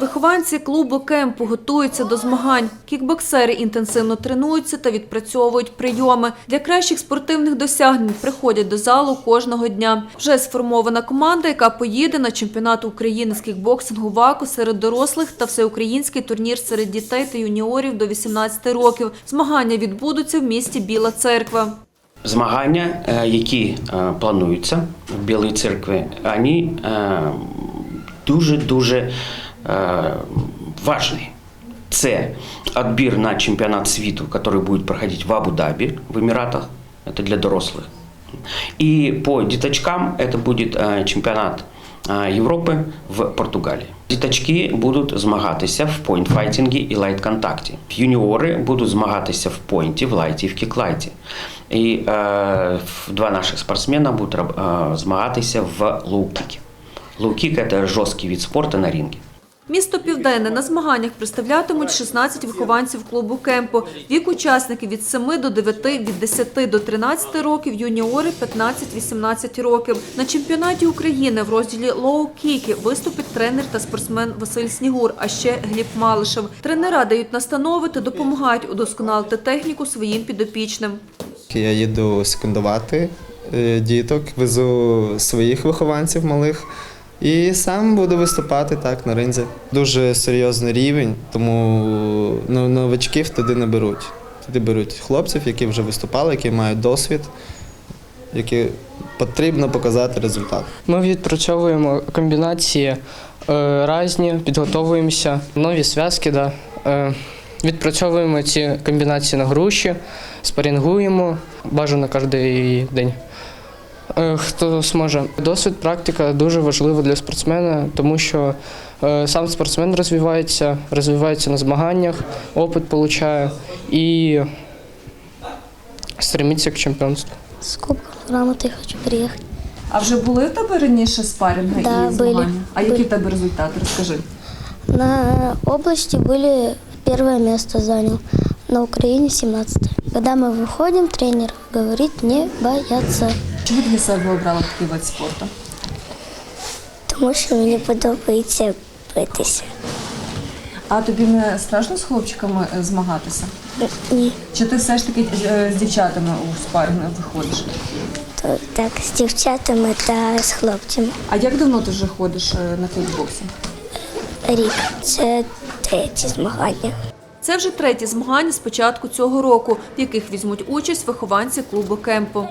Вихованці клубу кемпу готуються до змагань. Кікбоксери інтенсивно тренуються та відпрацьовують прийоми. Для кращих спортивних досягнень приходять до залу кожного дня. Вже сформована команда, яка поїде на чемпіонат України з кікбоксингу ВАКу серед дорослих та всеукраїнський турнір серед дітей та юніорів до 18 років. Змагання відбудуться в місті Біла Церква. Змагання, е, які е, плануються в Білій церкві, вони дуже-дуже важні. Це відбір на чемпіонат світу, який буде проходити в Абу-Дабі, в Еміратах, це для дорослих. І по діточкам це буде е, чемпіонат е, Європи в Португалії. Діточки будуть змагатися в пойнтфайтингі і лайт-контакті. Юніори будуть змагатися в пойнті, в лайті і в кіклайті. І е, два наших спортсмена будуть е, змагатися в лоу-кікі. Лоу-кік – це жорсткий вид спорту на рингі. Місто Південне на змаганнях представлятимуть 16 вихованців клубу кемпу. Вік учасників від 7 до 9, від 10 до 13 років, юніори 15-18 років. На чемпіонаті України в розділі лоу-кіки виступить тренер та спортсмен Василь Снігур, а ще Гліб Малишев. Тренера дають настанови та допомагають удосконалити техніку своїм підопічним. Я їду секундувати е, діток, везу своїх вихованців малих і сам буду виступати так на ринзі. Дуже серйозний рівень, тому ну, новачків туди не беруть. Туди беруть хлопців, які вже виступали, які мають досвід, які потрібно показати результат. Ми відпрацьовуємо комбінації е, різні, підготовуємося, нові зв'язки, да. е, відпрацьовуємо ці комбінації на груші, спарінгуємо бажано кожен день. Е, Хто зможе. Досвід, практика дуже важлива для спортсмена, тому що е, сам спортсмен розвивається, розвивається на змаганнях, опит отримує і стремиться к чемпіонству. С Кубком грамоты хочу приехать. А вже були в тебе раніше спарінги Да, і були. змагання? А які Були. в тебе результати? Розкажи. На области были первое место занял, на Украине 17 Когда мы выходим, тренер говорит не бояться, Чому ти для себе обрала такий вид спорту? тому що мені подобається битися. А тобі не страшно з хлопчиками е, змагатися? Ні, Чи ти все ж таки е, з дівчатами у спарінг виходиш? то так з дівчатами та з хлопцями. А як давно ти вже ходиш е, на кікбоксинг? Рік це третє змагання. Це вже треті змагання з початку цього року, в яких візьмуть участь вихованці клубу кемпу.